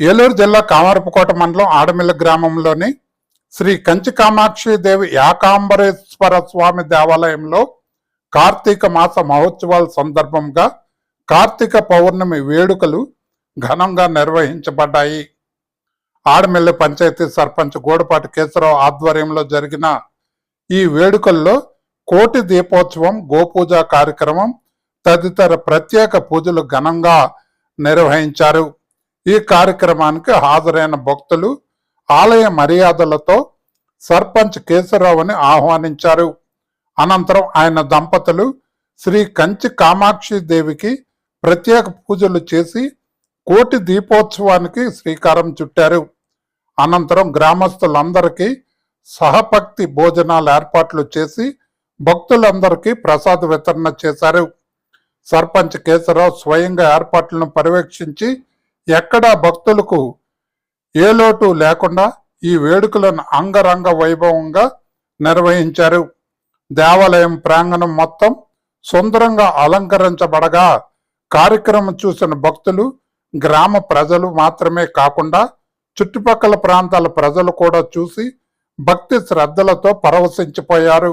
ఏలూరు జిల్లా కామారపుకోట మండలం ఆడమిల్ల గ్రామంలోని శ్రీ కంచి కామాక్షి దేవి యాకాంబరేశ్వర స్వామి దేవాలయంలో కార్తీక మాస మహోత్సవాల సందర్భంగా కార్తీక పౌర్ణమి వేడుకలు ఘనంగా నిర్వహించబడ్డాయి. ఆడమిల్ల పంచాయతీ సర్పంచ్ గోడపాటి కేశవరావు ఆధ్వర్యంలో జరిగిన ఈ వేడుకల్లో కోటి దీపోత్సవం గోపూజ కార్యక్రమం తదితర ప్రత్యేక పూజలు ఘనంగా నిర్వహించారు. ఈ కార్యక్రమానికి హాజరైన భక్తులు ఆలయ మర్యాదలతో సర్పంచ్ కేశవరావుని ఆహ్వానించారు. అనంతరం ఆయన దంపతులు శ్రీ కంచి కామాక్షి దేవికి ప్రత్యేక పూజలు చేసి కోటి దీపోత్సవానికి శ్రీకారం చుట్టారు. అనంతరం గ్రామస్తులందరికీ సహపక్తి భోజనాలు ఏర్పాట్లు చేసి భక్తులందరికీ ప్రసాద వితరణ చేశారు. సర్పంచ్ కేశవరావు స్వయంగా ఏర్పాట్లను పర్యవేక్షించి ఎక్కడా భక్తులకు ఏ లోటు లేకుండా ఈ వేడుకలను అంగరంగ వైభవంగా నిర్వహించారు. దేవాలయం ప్రాంగణం మొత్తం సుందరంగా అలంకరించబడగా కార్యక్రమం చూసిన భక్తులు గ్రామ ప్రజలు మాత్రమే కాకుండా చుట్టుపక్కల ప్రాంతాల ప్రజలు కూడా చూసి భక్తి శ్రద్ధలతో పరవశించిపోయారు.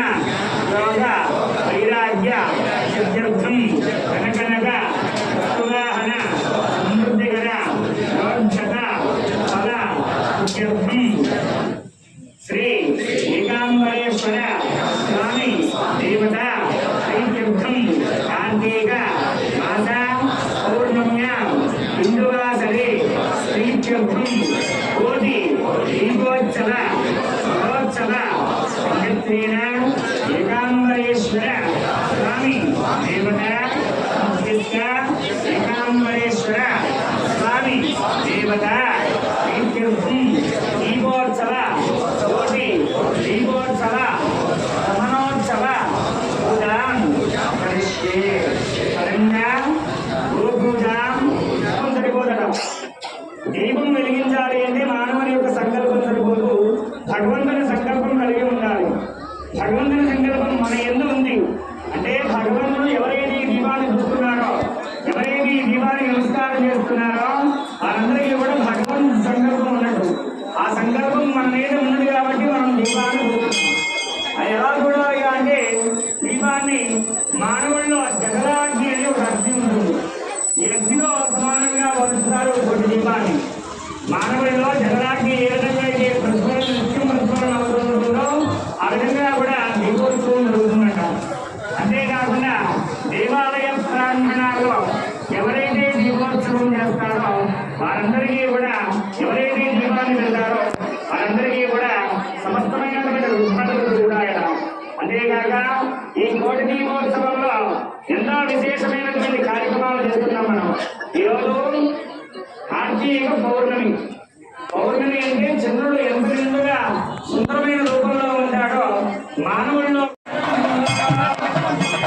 దీపం అంటే మానవుని యొక్క సంకల్పం సరిపోదు భగవంతుని సంకల్పం కలిగి ఉండాలి. భగవంతుని సంకల్పం మన ఎందు ఉంది. అంటే భగవంతుడు ఎవరైతే ఈ దీపాన్ని చూస్తున్నారో ఎవరైతే ఈ దీపాన్ని నమస్కారం చేస్తున్నారో వారందరికీ కూడా భగవంతుని సంకల్పం ఉన్నట్టు. ఆ సంకల్పం మన మీద ఉన్నది కాబట్టి మనం దీపాన్ని చూస్తున్నాం. అది ఎలా చూడాలి అంటే దీపాన్ని మానవుల్లో జగలాగ్ని Thank you.